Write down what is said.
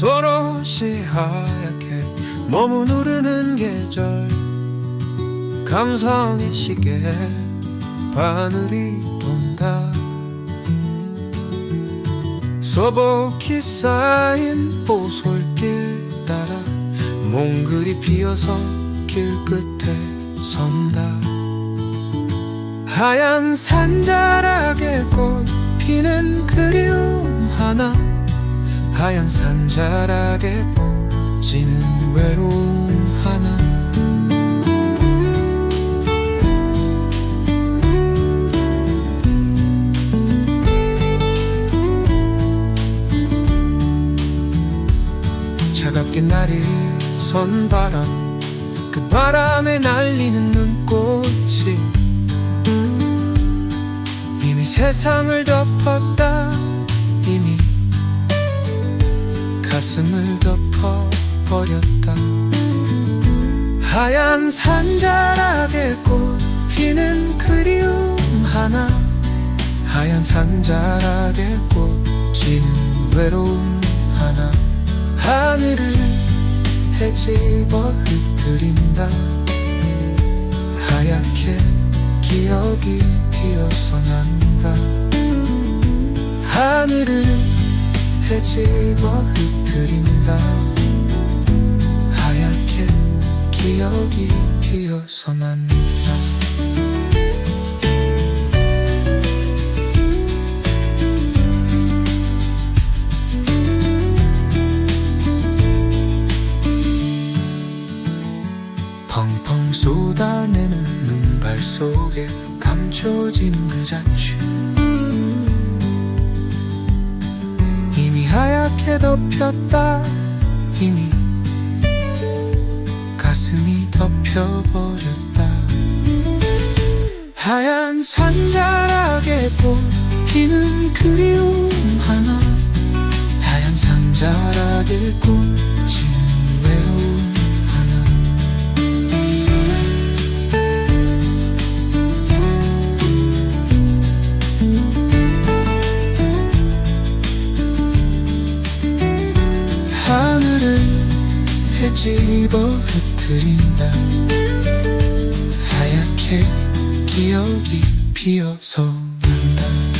서로시 하얗게 흐르는 계절. 감성의 시계 바늘이 돈다. 소복히 쌓인 오솔길 따라 몽글이 피어서 길 끝에 선다. 하얀 산자락에 꽃 피는 그리움 하나 하얀 산자락에 꽂히는 외로움 하나. 차갑게 날이 선 바람 그 바람에 날리는 눈꽃이 이미 세상을 덮었다 가슴을 덮어버렸다. 하얀 산자락에 꽃 피는 그리움 하나. 하얀 산자락에 꽂히는 외로움 하나. 하늘을 헤집어 흩트린다. 하얗게 기억이 피어서 난다. 하늘을 헤집어 흩트린다. 하얗게 기억이 피어서 난다. 펑펑 쏟아내는 눈발 속에 감춰지는 그 자취 하얗게 덮였다. 이미 가슴이 덮여버렸다. 하얀 산자락에 꽃 피는 그리움 하나. 하얀 산자락에 꽂히는 외로움 뒤집어 흐트린다. 하얗게 기억이 피어서 난다.